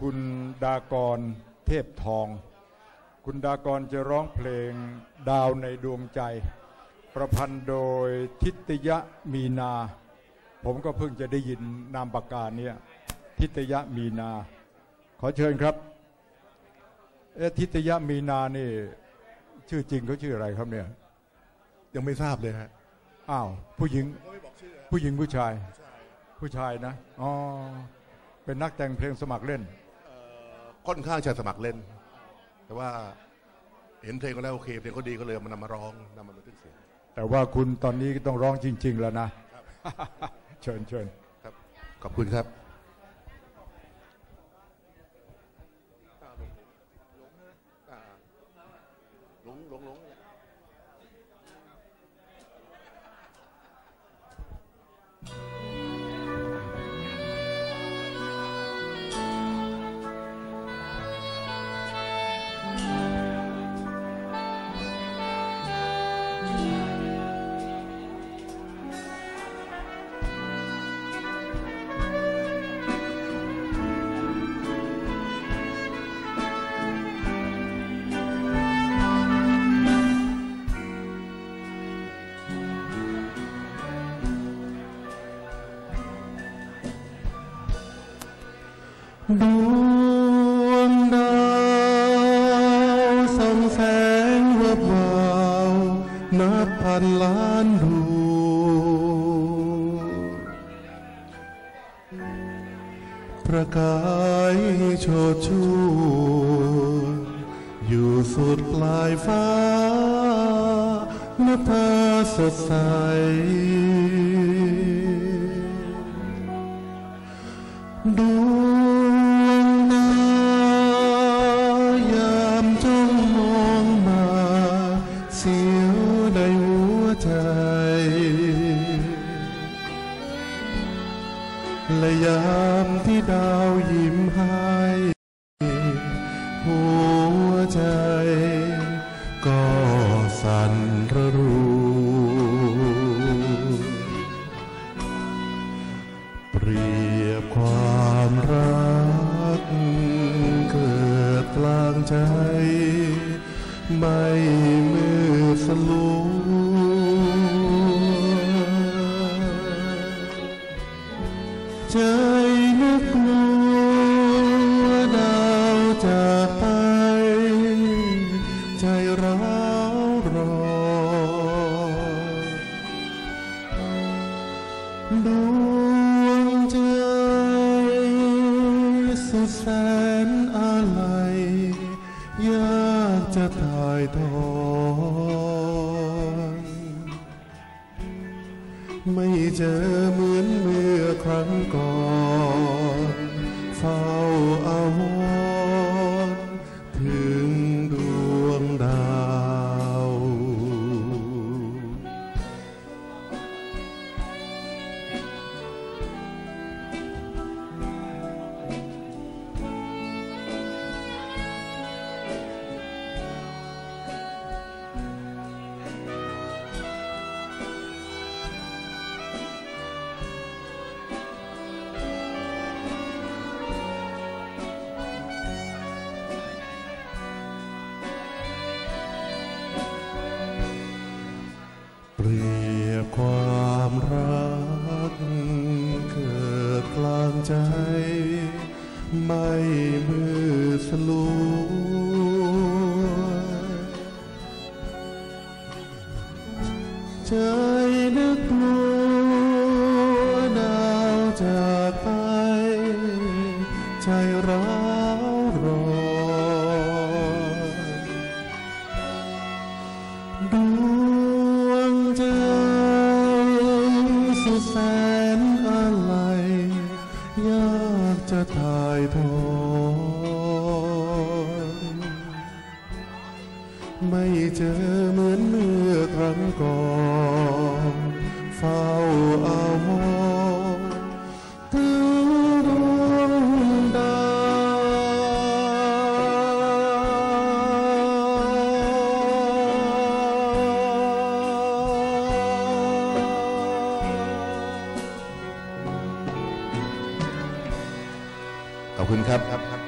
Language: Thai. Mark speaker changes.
Speaker 1: คุณดากรเทพทอง คุณดากรจะร้องเพลงดาวในดวงใจ ประพันธ์โดยทิตยะมีนา ผมก็เพิ่งจะได้ยินนามปากกาเนี่ยทิตยะมีนา ขอเชิญครับเอ๊ะทิตยะมีนานี่ ชื่อจริงเขาชื่ออะไรครับเนี่ย
Speaker 2: ยังไม่ทราบเลยฮะ
Speaker 1: อ้าวผู้หญิง
Speaker 2: เขาไม่บอกชื่อฮะ
Speaker 1: ผู้หญิงผู้ชาย ผู้ชายนะอ๋อ เป็นนักแต่งเพลงสมัครเล่น
Speaker 2: ค่อนข้างจะสมัครเล่น แต่ว่าเห็นเพลงก็แล้วโอเคเพลงเขาดีก็เลยเอามานำมาร้องนำมาบันทึกเสียง
Speaker 1: แต่ว่าคุณตอนนี้ต้องร้องจริง ๆ แล้วนะ เชิญเชิญ
Speaker 2: ครับขอบคุณครับ
Speaker 3: ดวงดาวส่องแสงวับวาวนับพันล้านดวงประกายโชดช่วงอยู่สุดปลายฟ้านภาสดใส และยามที่ดาวยิ้มให้หัวใจ ก็สั่นระรู้เปรียบความรัก เกิดกลางใจ ไม่มืดสลัว ใจนึกกลัวดาวจากไป ใจร้าวรอดวงใจสุดแสนอะไรอยากจะถ่ายทอด ไม่เจอเหมือนเมื่อครั้งก่อนเฝ้า ใจ ไม่มืดสลัวใจนึกกลัวดาวจากไป ใจร้าวรอนดวงใจสุดแสน จะถ่ายทอดไม่เจอเหมือนเมื่อครั้งก่อน เฝ้าอาวร
Speaker 2: ขอบคุณครับ